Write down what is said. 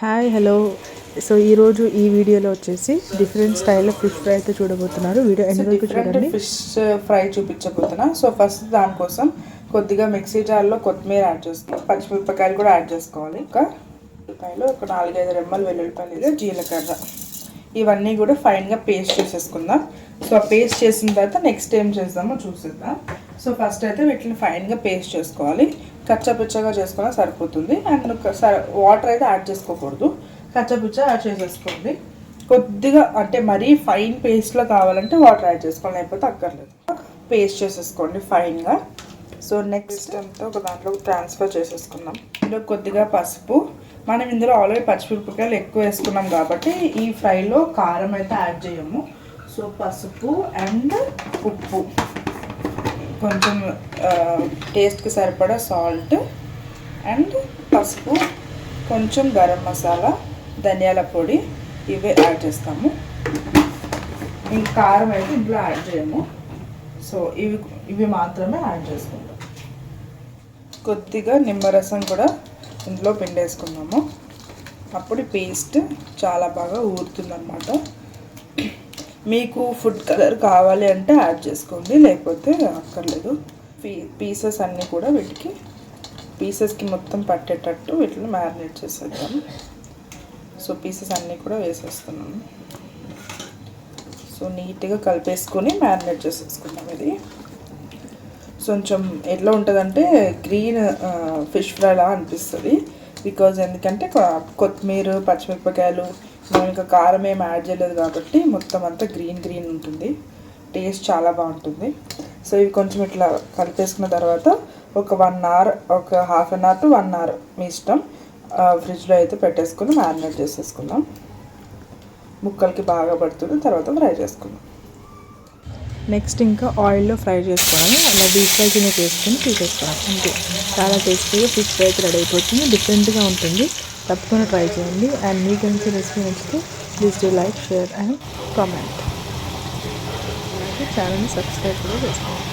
Hi hello so ఈరోజు ఈ వీడియోలో వచ్చేసి డిఫరెంట్ స్టైల్లో ఫిష్ ఫ్రై అయితే చూడబోతున్నారు. వీడియో ఎండ్ వరకు చూడండి. ఫిష్ ఫ్రై చూపించబోతున్నా. సో ఫస్ట్ దానికోసం కొద్దిగా మిక్సీ జార్లో కొత్తిమీర యాడ్ చేసుకోవాలి పచ్చిమిరపకాయలు కూడా యాడ్ చేసుకోవాలి. ఇంకా ఉల్లిపాయలు ఒక నాలుగైదు రెమ్మలు వెల్లుల్లిపాయలు జీలకర్ర. ఇవన్నీ కూడా ఫైన్గా పేస్ట్ చేసేసుకుందాం. సో ఆ పేస్ట్ చేసిన తర్వాత నెక్స్ట్ ఏం చేద్దామో చూసేద్దాం. సో ఫస్ట్ అయితే వీటిని ఫైన్గా పేస్ట్ చేసుకోవాలి. కచ్చపిచ్చగా చేసుకున్నా సరిపోతుంది. అండ్ వాటర్ అయితే యాడ్ చేసుకోకూడదు. కచ్చపిచ్చ యాడ్ చేసేసుకోండి. కొద్దిగా అంటే మరీ ఫైన్ పేస్ట్లో కావాలంటే వాటర్ యాడ్ చేసుకోవాలి లేకపోతే అక్కర్లేదు. పేస్ట్ చేసేసుకోండి ఫైన్గా. సో నెక్స్ట్ అంతా ఒక దాంట్లో ట్రాన్స్ఫర్ చేసేసుకుందాం. ఇందులో కొద్దిగా పసుపు మనం ఇందులో ఆల్రెడీ పచ్చిమిరపకాయలు ఎక్కువ వేసుకున్నాం కాబట్టి ఈ ఫ్రైలో కారం అయితే యాడ్ చేయము. సో పసుపు అండ్ ఉప్పు. కొంచెం టేస్ట్కి సరిపడా సాల్ట్ అండ్ పసుపు కొంచెం గరం మసాలా ధనియాల పొడి ఇవే యాడ్ చేస్తాము. ఇంక కారం అయితే ఇంట్లో యాడ్ చేయము. సో ఇవి ఇవి మాత్రమే యాడ్ చేసుకుంటాం. కొద్దిగా నిమ్మరసం కూడా ఇందులో పిండేసుకున్నాము. అప్పుడు పేస్ట్ చాలా బాగా ఊరుతుందన్నమాట. మీకు ఫుడ్ కలర్ కావాలి అంటే యాడ్ చేసుకోండి లేకపోతే అక్కర్లేదు. పీ పీసెస్ అన్నీ కూడా వీటికి పీసెస్కి మొత్తం పట్టేటట్టు వీటిని మ్యారినేట్ చేసేద్దాం. సో పీసెస్ అన్నీ కూడా వేసేస్తున్నాము సో నీట్గా కలిపేసుకొని మ్యారినేట్ చేసేసుకుందాం ఇది. కొంచెం ఎట్లా ఉంటుందంటే గ్రీన్ ఫిష్ ఫ్రైలా అనిపిస్తుంది. బికాజ్ ఎందుకంటే కొత్తిమీర పచ్చిమిరపకాయలు మనం ఇంకా కారం ఏం యాడ్ చేయలేదు కాబట్టి మొత్తం అంతా గ్రీన్ గ్రీన్ ఉంటుంది. టేస్ట్ చాలా బాగుంటుంది. సో ఇవి కొంచెం ఇట్లా కలిపేసుకున్న తర్వాత ఒక వన్ అవర్ ఒక half an hour to one hour మీ ఇష్టం. ఫ్రిడ్జ్లో అయితే పెట్టేసుకుని మ్యారినేట్ చేసేసుకుందాం. ముక్కలకి బాగా పడుతుంది. తర్వాత ఫ్రై చేసుకుందాం. నెక్స్ట్ ఇంకా ఆయిల్లో ఫ్రై చేసుకోవాలి. అలా డీప్ ఫ్రై కింద చేసుకుని తీసేసుకోవాలి. అంతే. చాలా టేస్టీగా ఫిష్ ఫ్రై రెడీ అయిపోతుంది. డిఫరెంట్గా ఉంటుంది. తప్పకుండా ట్రై చేయండి. అండ్ మీ నుంచి రెసిపీ నచ్చితే please do like share and comment అలాగే ఛానల్ని సబ్స్క్రైబ్ కూడా చేసుకోండి.